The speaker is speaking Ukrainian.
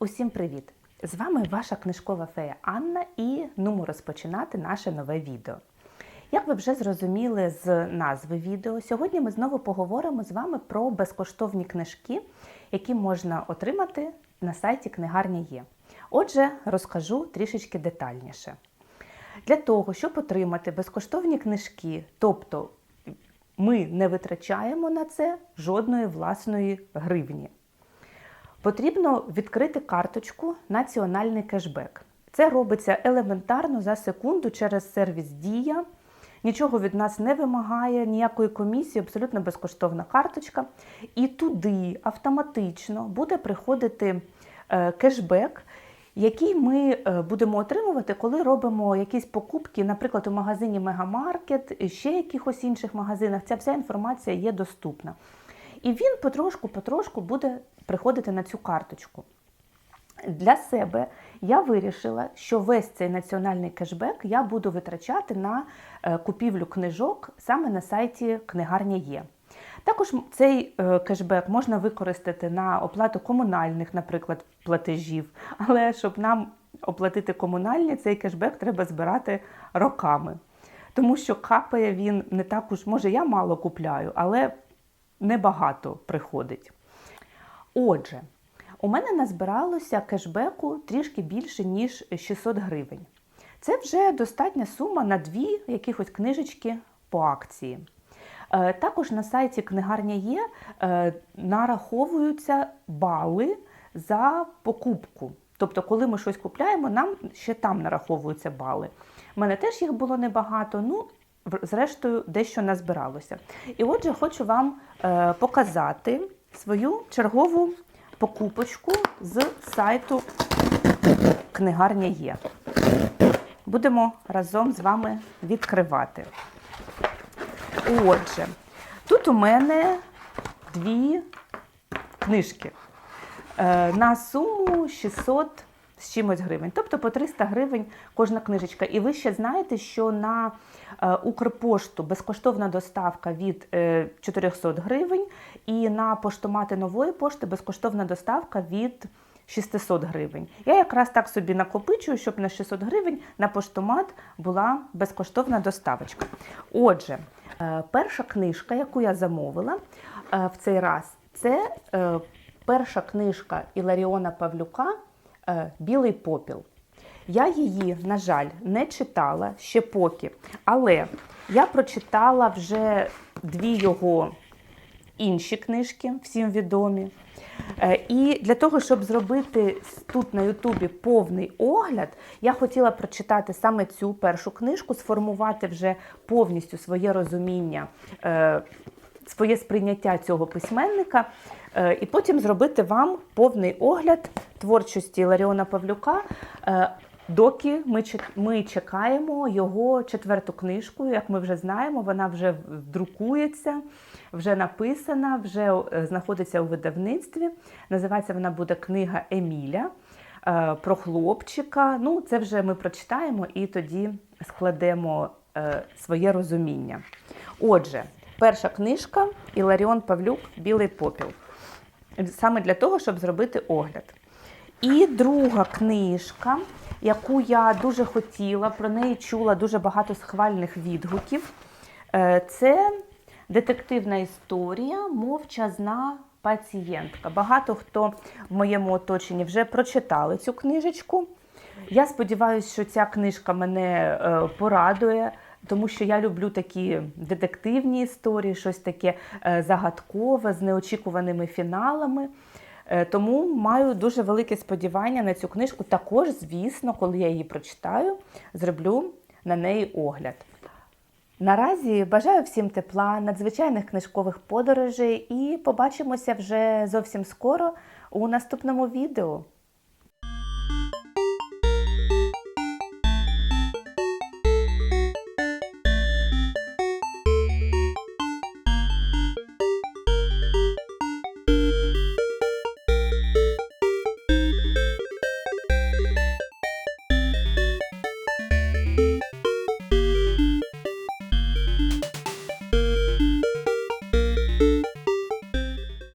Усім привіт! З вами ваша книжкова фея Анна і нумо розпочинати наше нове відео. Як ви вже зрозуміли з назви відео, сьогодні ми знову поговоримо з вами про безкоштовні книжки, які можна отримати на сайті Книгарня Є. Отже, розкажу трішечки детальніше. Для того, щоб отримати безкоштовні книжки, тобто ми не витрачаємо на це жодної власної гривні. Потрібно відкрити карточку Національний кешбек. Це робиться елементарно за секунду через сервіс Дія. Нічого від нас не вимагає, ніякої комісії, абсолютно безкоштовна карточка. І туди автоматично буде приходити е, кешбек, який ми е, будемо отримувати, коли робимо якісь покупки, наприклад, у магазині Мегамаркет, ще якихось інших магазинах. Ця вся інформація є доступна. І він потрошку-потрошку буде приходити на цю карточку. Для себе я вирішила, що весь цей національний кешбек я буду витрачати на е, купівлю книжок саме на сайті Книгарня Є. Також цей е, кешбек можна використати на оплату комунальних, наприклад, платежів. Але щоб нам оплатити комунальні, цей кешбек треба збирати роками. Тому що капає він не так уж, може, я мало купляю, але небагато приходить. Отже, у мене назбиралося кешбеку трішки більше, ніж 600 гривень. Це вже достатня сума на дві якихось книжечки по акції. Е, Також на сайті Книгарня є е, нараховуються бали за покупку. Тобто, коли ми щось купляємо, нам ще там нараховуються бали. У мене теж їх було небагато, ну, зрештою, дещо назбиралося. І отже, хочу вам е, показати свою чергову покупочку з сайту Книгарня є. Будемо разом з вами відкривати. Отже, тут у мене дві книжки е, на суму 600 з чимось гривень, тобто по 300 гривень кожна книжечка. І ви ще знаєте, що на е, Укрпошту безкоштовна доставка від е, 400 гривень, і на поштомати нової пошти безкоштовна доставка від 600 гривень. Я якраз так собі накопичую, щоб на 600 гривень на поштомат була безкоштовна доставочка. Отже, е, перша книжка, яку я замовила е, в цей раз, це е, перша книжка Іларіона Павлюка е, Білий попіл. Я її, на жаль, не читала ще поки, але я прочитала вже дві його інші книжки, всім відомі. Е, І для того, щоб зробити тут на Ютубі повний огляд, я хотіла прочитати саме цю першу книжку, сформувати вже повністю своє розуміння, е, своє сприйняття цього письменника, е, і потім зробити вам повний огляд творчості Ларіона Павлюка. е, Доки ми, ми чекаємо його четверту книжку, як ми вже знаємо, вона вже друкується, вже написана, вже е, знаходиться у видавництві. Називається вона буде книга Еміля е, про хлопчика. Ну, це вже ми прочитаємо і тоді складемо е, своє розуміння. Отже, перша книжка Іларіон Павлюк Білий попіл. Саме для того, щоб зробити огляд. І друга книжка, яку я дуже хотіла, про неї чула дуже багато схвальних відгуків. Е, Це детективна історія Мовчазна пацієнтка. Багато хто в моєму оточенні вже прочитали цю книжечку. Я сподіваюся, що ця книжка мене е, порадує, тому що я люблю такі детективні історії, щось таке е, загадкове з неочікуваними фіналами. Е, Тому маю дуже велике сподівання на цю книжку. Також, звісно, коли я її прочитаю, зроблю на неї огляд. Наразі бажаю всім тепла, надзвичайних книжкових подорожей і побачимося вже зовсім скоро у наступному відео.